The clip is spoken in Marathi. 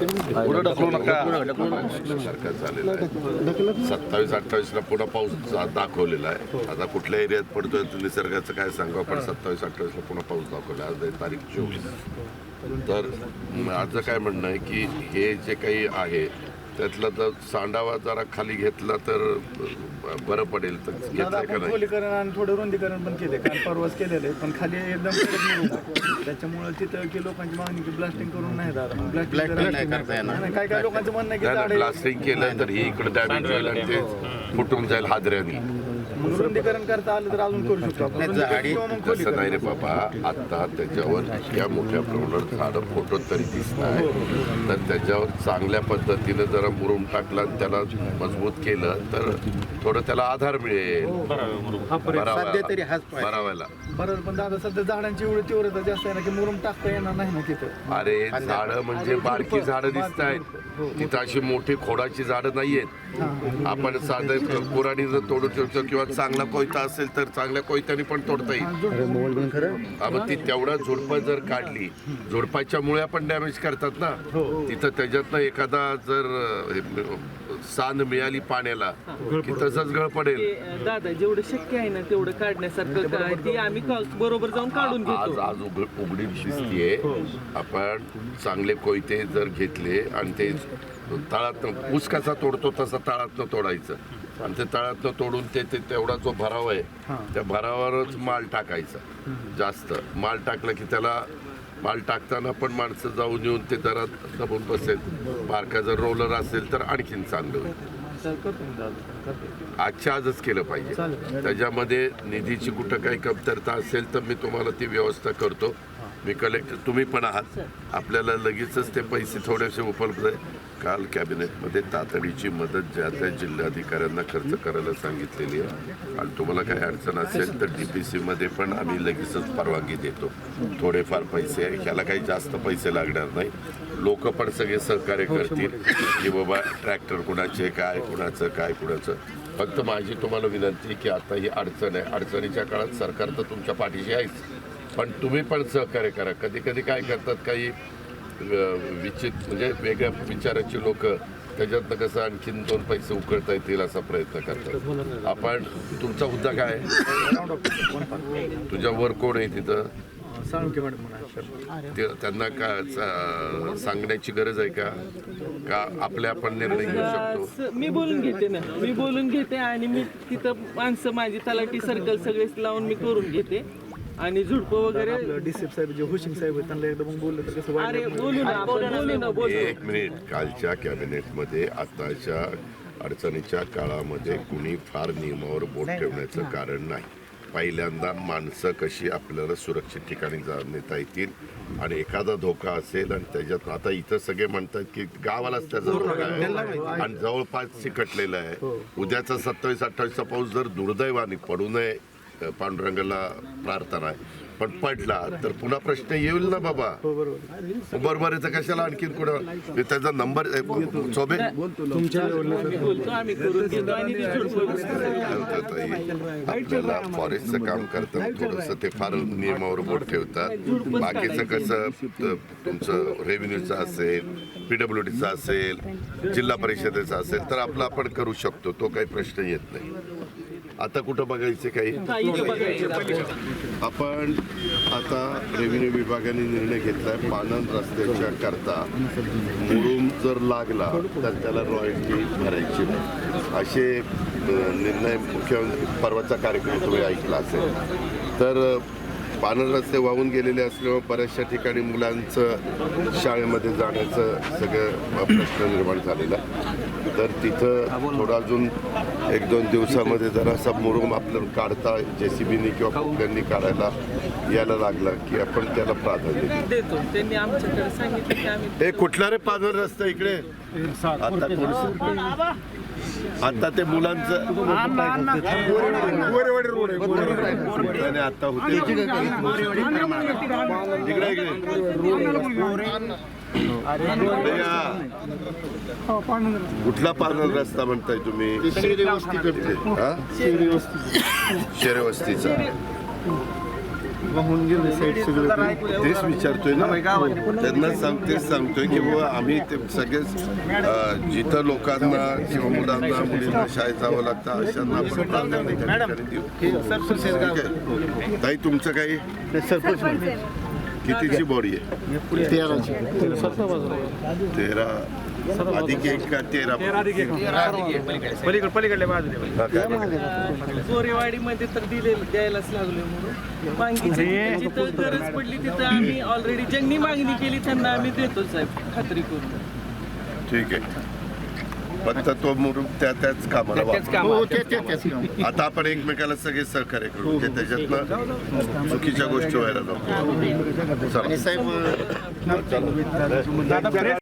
पुढे ढकलू नका सारखा झालेला आहे सत्तावीस अठ्ठावीस ला पुन्हा पाऊस दाखवलेला आहे आता कुठल्या एरियात पडतोय निसर्गाचं काय सांगा पण सत्तावीस अठ्ठावीस ला पुन्हा पाऊस दाखवला आज तारीख चोवीस तर माझं काय म्हणणं आहे की हे जे काही आहे त्यातला जर सांडावा जरा खाली घेतला तर बरं पडेल. तर का नाही? खोलीकरण आणि थोडं रुंदीकरण पण केले काल परवाच केलेलं आहे. पण खाली एकदम. त्याच्यामुळे तिथं की लोकांची मागणी की ब्लास्टिंग करून नाही दादा ब्लास्टिंग नाही करता येणार. काय काय लोकांचं म्हणणं आहे की नाही झाडे ब्लास्टिंग केलं तर ही इकडे डॅमेज होईल आणि ते फुटून जाईल हादऱ्याने. मग रुंदीकरण करता आलं तर अजून करू शकतो आपण. रुंदीकरण किंवा मग तसं खोलीकरण. नाही रे बाबा आता त्याच्यावर इतक्या मोठ्या प्रमाणात झाडं फोटो तरी दिसत आहे. तर त्याच्यावर चांगल्या पद्धतीनं जरा मुरुम टाकला आणि त्याला मजबूत केलं तर थोडं त्याला आधार मिळेल. भरावायला भरावायला बरोबर पण दादा सध्या झाडांची एवढी तीव्रता जास्त आहे ना की मुरुम टाकता येणार नाही ना तिथं? अरे झाडं म्हणजे बारकी झाडं दिसत आहेत. तिथं अशी मोठी खोडाची झाडं नाहीयेत. आपण साधं कुराडी जर तोडू शकतो किंवा चांगला कोयता असेल तर चांगल्या कोयत्याने पण तोडता येईल. हा, मग ती तेवढा झुडपं जर काढली झुडपाच्या मुळ्या पण डॅमेज करतात ना तिथं त्याच्यातनं एखादा जर अ, साध मिळाली पाण्याला की तसंच गळ पडेल. ते, दादा जेवढं शक्य आहे ना तेवढं काढण्यासारखं काय? ते आम्ही का- बरोबर जाऊन काढून आज घेतो. आज उघड उघडीप दिसतीये आपण चांगले कोयते जर घेतले आणि ते तळात ऊस कसा तोडतो तसा तळातनं तोडायचं. आणि ते तळातनं तोडून ते ते तेवढा जो भराव आहे त्या भरावावरच माल टाकायचा. जास्त. माल टाकला की त्याला माल टाकताना पण माणसं जाऊन येऊन ते जरा दबून बसेल. बारका जर रोलर असेल तर आणखीन चांगलं होईल. आजच्या आजच केलं पाहिजे. त्याच्यामध्ये निधीची कुठं काही कमतरता असेल तर मी तुम्हाला ती व्यवस्था करतो. मी कलेक्टर तुम्ही पण आहात. आपल्याला लगेचच ते पैसे थोडेसे उपलब्ध आहे. काल कॅबिनेटमध्ये तातडीची मदत ज्या त्या जिल्हाधिकाऱ्यांना खर्च करायला सांगितलेली आहे. आणि तुम्हाला काही अडचण असेल तर डी पी सीमध्ये पण आम्ही लगेचच परवानगी देतो. थोडेफार पैसे आहे. ह्याला काही जास्त पैसे लागणार नाही. लोक पण सगळे सहकार्य करतील की बाबा ट्रॅक्टर कुणाचे काय कुणाचं काय कुणाचं. फक्त माझी तुम्हाला विनंती की आता ही अडचण आहे. अडचणीच्या काळात सरकार तर तुमच्या पाठीशी आहेच. पण तुम्ही पण सहकार्य करा. कधी कधी काय करतात काही विचित म्हणजे वेगळ्या विचाराची लोक त्याच्यातनं कसं आणखीन दोन पैसे उकळता येतील असा प्रयत्न करतात. आपण तुमचा मुद्दा काय आहे? तुझ्या वर कोण आहे तिथं? त्यांना का सांगण्याची गरज आहे का? का आपले आपण निर्णय घेऊ शकतो? मी बोलून घेते ना. मी बोलून घेते आणि मी तिथं माणसं माझी तलाठी सर्कल सगळेच लावून मी करून घेते. आणि झुडपं वगैरे? आपलं डीसीएफ साहेब जे हुशिंग साहेब आहेत त्यांना एकदा मग बोललं तर कसं अरे बोलू ना आपण बोलू ना बोलू एक मिनिट. कालच्या कॅबिनेटमध्ये आताच्या अडचणीच्या काळामध्ये कुणी फार नियमावर बोट ठेवण्याचं कारण नाही. पहिल्यांदा माणसं कशी आपल्याला सुरक्षित ठिकाणी जा नेता येतील आणि एखादा धोका असेल आणि त्याच्यात आता इथं सगळे म्हणतात की गावालाच त्याचा धोका आहे. आणि जवळपास चिकटलेलं आहे. उद्याचा सत्तावीस अठ्ठावीसचा पाऊस जर दुर्दैवाने पडू नये पांडुरंगाला प्रार्थना आहे. पण पडला तर पुन्हा प्रश्न येईल ना बाबा. बरोबर आहे तर कशाला आणखीन कुठं? मी त्याचा नंबर सोबे? बोलतो आम्ही करून घेतो आणि ती झुडपं आपल्याला फॉरेस्टचं काम करताना थोडस ते फार नियमावर बोट ठेवतात. बाकीचं कसं त- तुमचं रेव्हेन्यूचं असेल पीडब्ल्यू डीचं असेल जिल्हा परिषदेचं असेल तर आपलं आपण करू शकतो तो काही प्रश्न येत नाही. आता कुठं बघायचे काही? आपण आता रेव्हेन्यू विभागाने निर्णय घेतलाय पानन रस्त्याच्या करता. मुरुम जर लागला तर त्याला रॉयल्टी भरायची नाही. असे निर्णय मुख्यमंत्री परवाचा कार्यक्रम तुम्ही ऐकला असेल. तर अ, पानन रस्ते वाहून गेलेले असल्यामुळे बऱ्याचशा ठिकाणी मुलांचं शाळेमध्ये जाण्याचं सगळं प्रश्न निर्माण झालेला तर तिथं थोडं अजून एक दोन दिवसामध्ये जरासा मुरुम आपलं काढता जे सी बीनी किंवा कुठल्यांनी काढायला यायला लागला की आपण त्याला प्राधान्य देतो. त्यांनी आमच्याकडे सांगितलं की आम्ही हे कुठला रे पानर रस्ता इकडे? आता थोडंसं- आता ते मुलांचं आणि आता होते. इकडे. कुठला पार्लर रस्ता म्हणताय तुम्ही? शेरे वस्तीचा. तेच विचारतोय ना. त्यांना सांग तेच सांगतोय की बाबा आम्ही ते सगळेच जिथं लोकांना किंवा मुलांना मुलींना शाळेत जावं लागतं अशांना आपण प्राधान्य? ताई तुमचं काही? कितीची बॉडी आहे? तेरा. अधिक एक का तेरा पलीकडे पलीकडल्या बाजूला हा, काय म्हणताय? गोरेवाडीमध्ये तर दिले द्यायलाच लागले म्हणून जिथं गरज पडली तिथं आम्ही ऑलरेडी ज्यांनी मागणी केली त्यांना आम्ही देतो साहेब खात्री करून ठीक आहे फक्त तो मुरुम त्या त्याच कामाला वापर. आता आपण एकमेकाला सगळे सहकार्य करू म्हणजे त्याच्यातनं चुकीच्या गोष्टी व्हायला नको चला